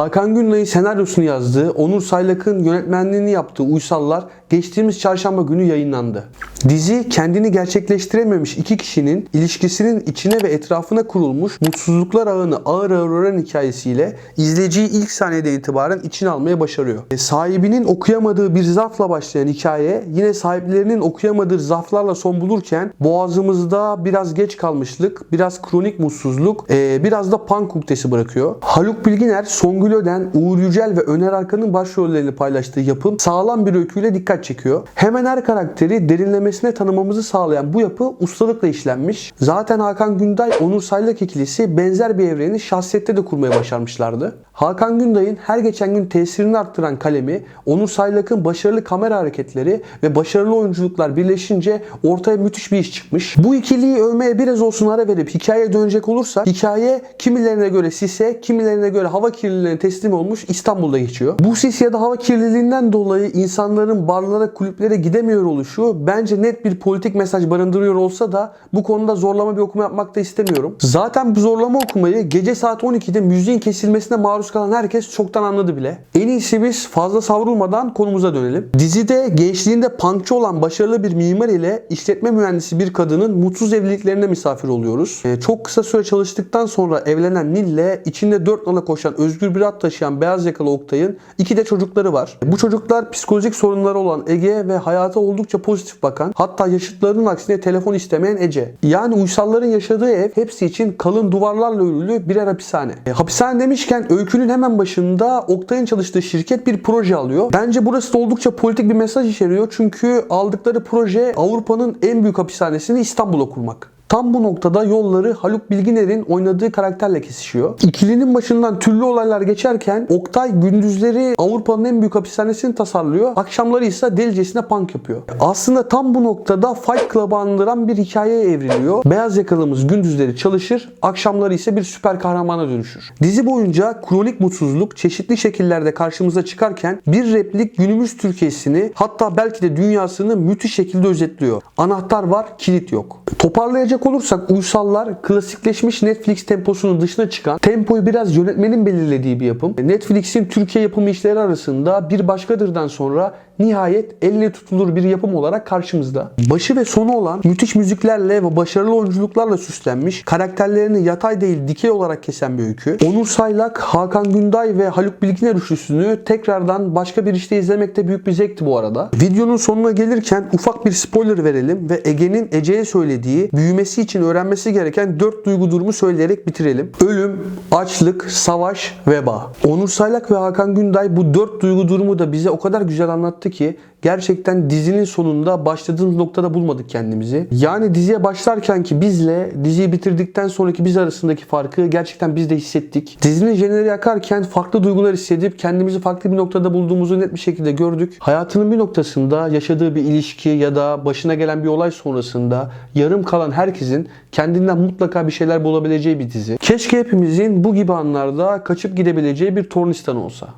Hakan Günlay'ın senaryosunu yazdığı, Onur Saylak'ın yönetmenliğini yaptığı Uysallar geçtiğimiz çarşamba günü yayınlandı. Dizi kendini gerçekleştirememiş iki kişinin ilişkisinin içine ve etrafına kurulmuş mutsuzluklar ağını ağır ağır öğren hikayesiyle izleyiciyi ilk saniyeden itibaren içine almaya başarıyor. E, sahibinin okuyamadığı bir zarfla başlayan hikaye yine sahiplerinin okuyamadığı zarflarla son bulurken boğazımızda biraz geç kalmışlık, biraz kronik mutsuzluk, e, biraz da punk uktesi bırakıyor. Haluk Bilginer, Songül Öden, Uğur Yücel ve Öner Arkan'ın başrollerini paylaştığı yapım sağlam bir öyküyle dikkat çekiyor. Hemen her karakteri derinlemesine tanımamızı sağlayan bu yapı ustalıkla işlenmiş. Zaten Hakan Günday, Onur Saylak ikilisi benzer bir evreni şahsiyette de kurmaya başarmışlardı. Hakan Günday'ın her geçen gün tesirini arttıran kalemi, Onur Saylak'ın başarılı kamera hareketleri ve başarılı oyunculuklar birleşince ortaya müthiş bir iş çıkmış. Bu ikiliyi övmeye biraz olsun ara verip hikayeye dönecek olursak, hikaye kimilerine göre sise, kimilerine göre hava kirliliğine teslim olmuş İstanbul'da geçiyor. Bu sis ya da hava kirliliğinden dolayı insanların barlara, kulüplere gidemiyor oluşu bence net bir politik mesaj barındırıyor olsa da bu konuda zorlama bir okuma yapmak da istemiyorum. Zaten bu zorlama okumayı gece saat 12'de müziğin kesilmesine maruz kalan herkes çoktan anladı bile. En iyisi biz fazla savrulmadan konumuza dönelim. Dizide gençliğinde punkçı olan başarılı bir mimar ile işletme mühendisi bir kadının mutsuz evliliklerine misafir oluyoruz. Ee, çok kısa süre çalıştıktan sonra evlenen Nil'le içinde dört nala koşan özgür bir at taşıyan beyaz yakalı Oktay'ın iki de çocukları var. Bu çocuklar psikolojik sorunları olan Ege ve hayata oldukça pozitif bakan hatta yaşıtlarının aksine telefon istemeyen Ece. Yani uysalların yaşadığı ev hepsi için kalın duvarlarla örülü birer hapishane. E, hapishane demişken öykünün hemen başında Oktay'ın çalıştığı şirket bir proje alıyor. Bence burası da oldukça politik bir mesaj içeriyor çünkü aldıkları proje Avrupa'nın en büyük hapishanesini İstanbul'a kurmak. Tam bu noktada yolları Haluk Bilginer'in oynadığı karakterle kesişiyor. İkilinin başından türlü olaylar geçerken Oktay gündüzleri Avrupa'nın en büyük hapishanesini tasarlıyor. Akşamları ise delicesine punk yapıyor. Aslında tam bu noktada Fight Club'ı andıran bir hikayeye evriliyor. Beyaz yakalımız gündüzleri çalışır, akşamları ise bir süper kahramana dönüşür. Dizi boyunca kronik mutsuzluk çeşitli şekillerde karşımıza çıkarken bir replik günümüz Türkiye'sini hatta belki de dünyasını müthiş şekilde özetliyor. Anahtar var, kilit yok. Toparlayacak olursak Uysallar klasikleşmiş Netflix temposunun dışına çıkan, tempoyu biraz yönetmenin belirlediği bir yapım. Netflix'in Türkiye yapımı işleri arasında bir başkadırdan sonra nihayet elle tutulur bir yapım olarak karşımızda. Başı ve sonu olan müthiş müziklerle ve başarılı oyunculuklarla süslenmiş, karakterlerini yatay değil dikey olarak kesen bir öykü. Onur Saylak, Hakan Günday ve Haluk Bilginer üçlüsünü tekrardan başka bir işte izlemekte büyük bir zevkti bu arada. Videonun sonuna gelirken ufak bir spoiler verelim ve Ege'nin Ece'ye söylediği, büyümesi için öğrenmesi gereken 4 duygu durumu söyleyerek bitirelim. Ölüm, açlık, savaş, veba. Onur Saylak ve Hakan Günday bu 4 duygu durumu da bize o kadar güzel anlattı ki gerçekten dizinin sonunda başladığımız noktada bulmadık kendimizi. Yani diziye başlarken ki bizle diziyi bitirdikten sonraki biz arasındaki farkı gerçekten biz de hissettik. Dizinin jeneriği akarken farklı duygular hissedip kendimizi farklı bir noktada bulduğumuzu net bir şekilde gördük. Hayatının bir noktasında yaşadığı bir ilişki ya da başına gelen bir olay sonrasında yarım kalan herkesin kendinden mutlaka bir şeyler bulabileceği bir dizi. Keşke hepimizin bu gibi anlarda kaçıp gidebileceği bir tornistan olsa.